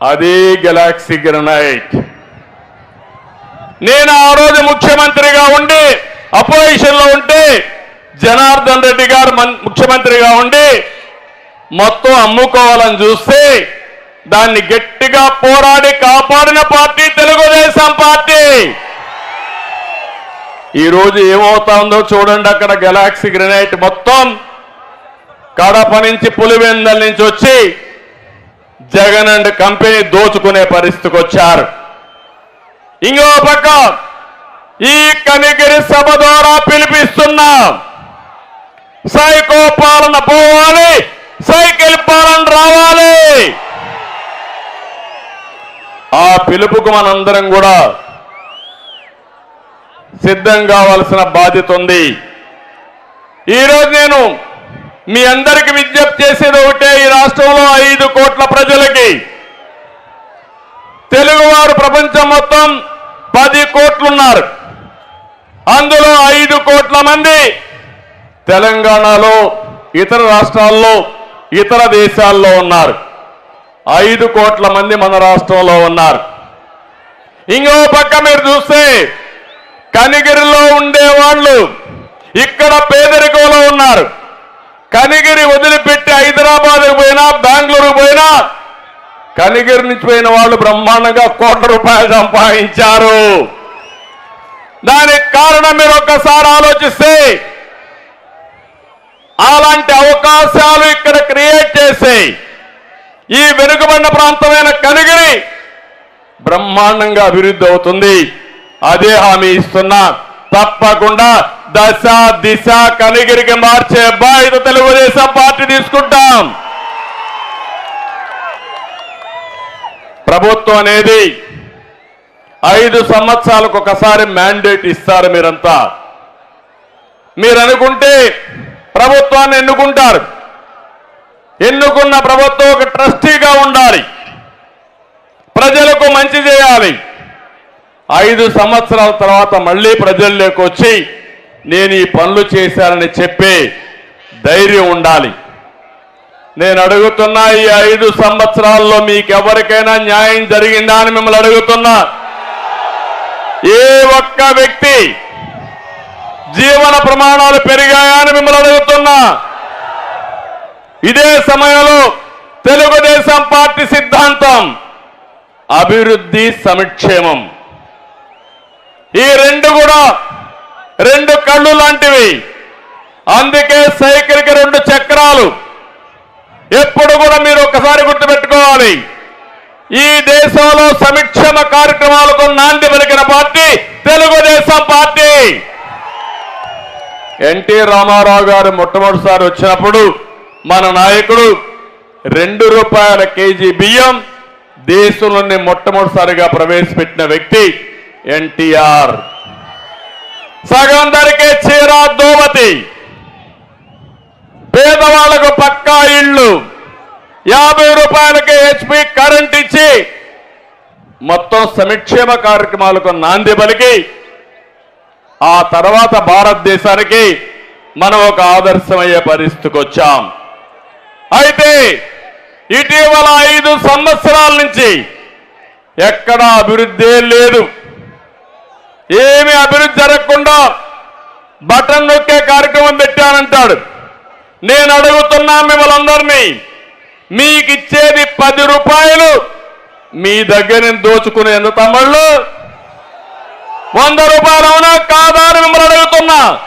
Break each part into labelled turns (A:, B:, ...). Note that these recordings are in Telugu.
A: అదే గెలాక్సీ గ్రనైట్ నేను ఆ రోజు ముఖ్యమంత్రిగా ఉండి అపోజిషన్లో ఉంటే జనార్దన్ రెడ్డి గారు ముఖ్యమంత్రిగా ఉండి మొత్తం అమ్ముకోవాలని చూస్తే దాన్ని గట్టిగా పోరాడి కాపాడిన పార్టీ తెలుగుదేశం పార్టీ. ఈరోజు ఏమవుతా ఏమవుతుందో చూడండి అక్కడ గెలాక్సీ గ్రెనైట్ మొత్తం. కడప నుంచి పులివెందల నుంచి వచ్చి జగన్ అండ్ కంపెనీ దోచుకునే పరిస్థితికి వచ్చారు. ఇంకో పక్క ఈ కనిగిరి సభ ద్వారా పిలిపిస్తున్నా. సైకో పాలన పోవాలి సైకిల్ పాలన రావాలి. ఆ పిలుపుకు మనందరం కూడా సిద్ధం కావాల్సిన బాధ్యత ఉంది. ఈరోజు నేను మీ అందరికి విజ్ఞప్తి చేసేది ఒకటే ఈ రాష్ట్రంలో ఐదు కోట్ల ప్రజలకి. తెలుగువారు ప్రపంచం మొత్తం పది కోట్లున్నారు. అందులో ఐదు కోట్ల మంది తెలంగాణలో ఇతర రాష్ట్రాల్లో ఇతర దేశాల్లో ఉన్నారు. ఐదు కోట్ల మంది మన రాష్ట్రంలో ఉన్నారు. ఇంకో పక్క మీరు చూస్తే కనిగిరిలో ఉండేవాళ్ళు ఇక్కడ పేదరికంలో ఉన్నారు. కనిగిరి వదిలిపెట్టి హైదరాబాద్కు పోయినా బెంగళూరు పోయినా కనిగిరి నుంచి పోయిన వాళ్ళు బ్రహ్మాండంగా కోట్ల రూపాయలు సంపాదించారు. దానికి కారణం మీరు ఒక్కసారి ఆలోచిస్తే అలాంటి అవకాశాలు ఇక్కడ క్రియేట్ చేసి ఈ వెనుకబడిన ప్రాంతమైన కనిగిరి బ్రహ్మాండంగా అభివృద్ధి అవుతుంది. అదే హామీ ఇస్తున్నా. తప్పకుండా దశ దిశ కనిగిరికి మార్చే బాధ్యత తెలుగుదేశం పార్టీ తీసుకుంటాం. ప్రభుత్వం అనేది ఐదు సంవత్సరాలకు ఒకసారి మ్యాండేట్ ఇస్తారు మీరంతా. మీరు అనుకుంటే ప్రభుత్వాన్ని ఎన్నుకుంటారు. ఎన్నుకున్న ప్రభుత్వం ఒక ట్రస్టీగా ఉండాలి. ప్రజలకు మంచి చేయాలి. ఐదు సంవత్సరాల తర్వాత మళ్ళీ ప్రజల్లోకి వచ్చి నేను ఈ పనులు చేశానని చెప్పే ధైర్యం ఉండాలి. నేను అడుగుతున్నా ఈ ఐదు సంవత్సరాల్లో మీకు ఎవరికైనా న్యాయం జరిగిందా అని మిమ్మల్ని అడుగుతున్నా. ఏ ఒక్క వ్యక్తి జీవన ప్రమాణాలు పెరిగాయా అని మిమ్మల్ని అడుగుతున్నా. ఇదే సమయంలో తెలుగుదేశం పార్టీ సిద్ధాంతం అభివృద్ధి సంక్షేమం ఈ రెండు కూడా రెండు కళ్ళు లాంటివి. అందుకే సైకిల్కి రెండు చక్రాలు. ఎప్పుడు కూడా మీరు ఒకసారి గుర్తుపెట్టుకోవాలి. ఈ దేశంలో సంక్షేమ కార్యక్రమాలకు నాంది పలికిన పార్టీ తెలుగుదేశం పార్టీ. ఎన్టీ రామారావు గారు మొట్టమొదటిసారి వచ్చినప్పుడు మన నాయకుడు రెండు రూపాయల కేజీ బియ్యం దేశంలోని మొట్టమొదటిసారిగా ప్రవేశపెట్టిన వ్యక్తి ఎన్టీఆర్. సగం ధరకే చీర దోమతి పేదవాళ్ళకు పక్కా ఇళ్ళు. యాభై రూపాయలకి హెచ్పి కరెంట్ ఇచ్చి మొత్తం సంక్షేమ కార్యక్రమాలకు నాంది పలికి. ఆ తర్వాత భారతదేశానికి మనం ఒక ఆదర్శమయ్యే పరిస్థితికి వచ్చాం. అయితే ఇటీవల ఐదు సంవత్సరాల నుంచి ఎక్కడా అభివృద్ధి లేదు. ఏమి అభివృద్ధి జరగకుండా బటన్ నొక్కే కార్యక్రమం పెట్టానంటాడు. నేను అడుగుతున్నా మిమ్మల్ని మీకు ఇచ్చేది పది రూపాయలు మీ దగ్గర నేను దోచుకునేందు తమ్ముళ్ళు. వంద రూపాయలు అవునా కాదా అని మిమ్మల్ని అడుగుతున్నా.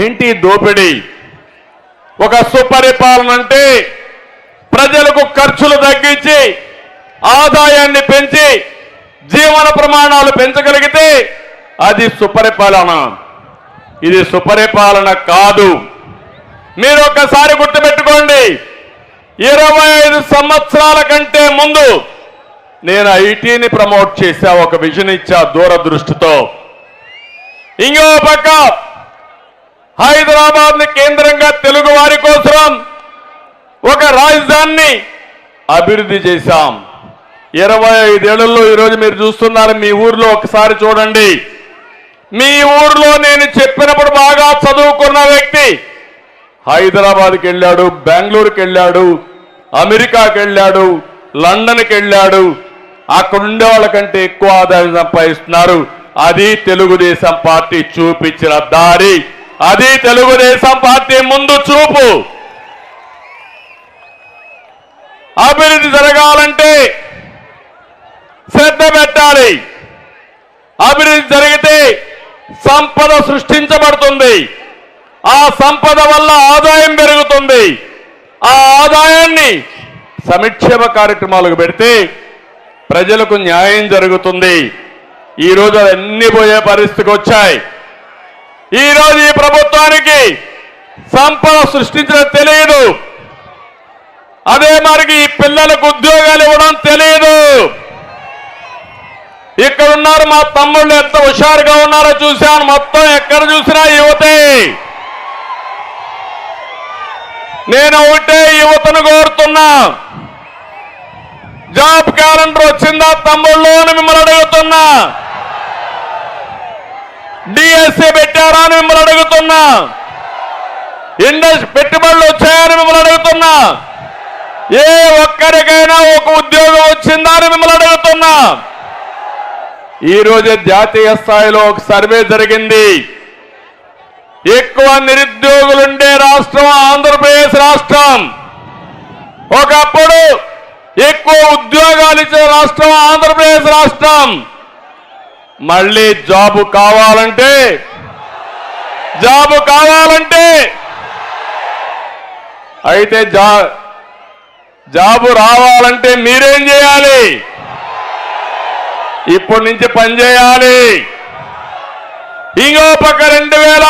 A: ఏంటి దోపిడీ? ఒక సుపరిపాలన అంటే ప్రజలకు ఖర్చులు తగ్గించి ఆదాయాన్ని పెంచి జీవన ప్రమాణాలు పెంచగలిగితే అది సుపరిపాలన. ఇది సుపరిపాలన కాదు. మీరు ఒకసారి గుర్తుపెట్టుకోండి. ఇరవై ఐదు సంవత్సరాల కంటే ముందు నేను ఐటీని ప్రమోట్ చేశా ఒక విజన్ ఇచ్చా దూరదృష్టితో. ఇంకో పక్క హైదరాబాద్ని కేంద్రంగా తెలుగు వారి కోసం ఒక రాజధానిని అభివృద్ధి చేశాం. ఇరవై ఐదేళ్ళలో ఈరోజు మీరు చూస్తున్నారు మీ ఊర్లో ఒకసారి చూడండి. మీ ఊర్లో నేను చెప్పినప్పుడు బాగా చదువుకున్న వ్యక్తి హైదరాబాద్కి వెళ్ళాడు బెంగళూరుకి వెళ్ళాడు అమెరికాకి వెళ్ళాడు లండన్కి వెళ్ళాడు. అక్కడ ఉండే వాళ్ళకంటే ఎక్కువ ఆదాయం సంపాదిస్తున్నారు. అది తెలుగుదేశం పార్టీ చూపించిన దారి. అది తెలుగుదేశం పార్టీ ముందు చూపు. అభివృద్ధి జరగాలంటే శ్రద్ధ పెట్టాలి. అభివృద్ధి జరిగితే సంపద సృష్టించబడుతుంది. ఆ సంపద వల్ల ఆదాయం పెరుగుతుంది. ఆ ఆదాయాన్ని సమిక్షేమ కార్యక్రమాలకు పెడితే ప్రజలకు న్యాయం జరుగుతుంది. ఈ రోజు అన్ని పోయే పరిస్థితికి వచ్చాయి. ఈ రోజు ఈ ప్రభుత్వానికి సంపద సృష్టించడం తెలియదు అదే మరికి ఈ పిల్లలకు ఉద్యోగాలు ఇవ్వడం తెలియదు ఇక్కడ ఉన్నారు మా తమ్ముళ్ళు ఎంత హుషారుగా ఉన్నారో చూశాను. మొత్తం ఎక్కడ చూసినా యువతే. నేను ఒకటే యువతను కోరుతున్నా. జాబ్ క్యాలెండర్ వచ్చిందా తమ్ముళ్ళు అని మిమ్మల్ని అడుగుతున్నా. డిఎస్సి పెట్టారా అని మిమ్మల్ని అడుగుతున్నా. ఇండస్ పెట్టుబడులు వచ్చాయని మిమ్మల్ని అడుగుతున్నా. ఏ ఒక్కరికైనా ఒక ఉద్యోగం వచ్చిందా అని మిమ్మల్ని అడుగుతున్నా ఈరోజు జాతీయ స్థాయిలో ఒక సర్వే జరిగింది. ఎక్కువ నిరుద్యోగులుండే రాష్ట్రం ఆంధ్రప్రదేశ్ రాష్ట్రం. ఒకప్పుడు ఎక్కువ ఉద్యోగాలు ఇచ్చే రాష్ట్రం ఆంధ్రప్రదేశ్ రాష్ట్రం. మళ్ళీ జాబు కావాలంటే జాబు కావాలంటే. అయితే జా జాబు రావాలంటే మీరేం చేయాలి? ఇప్పటి నుంచి పనిచేయాలి ఇంకో పక్క రెండు వేల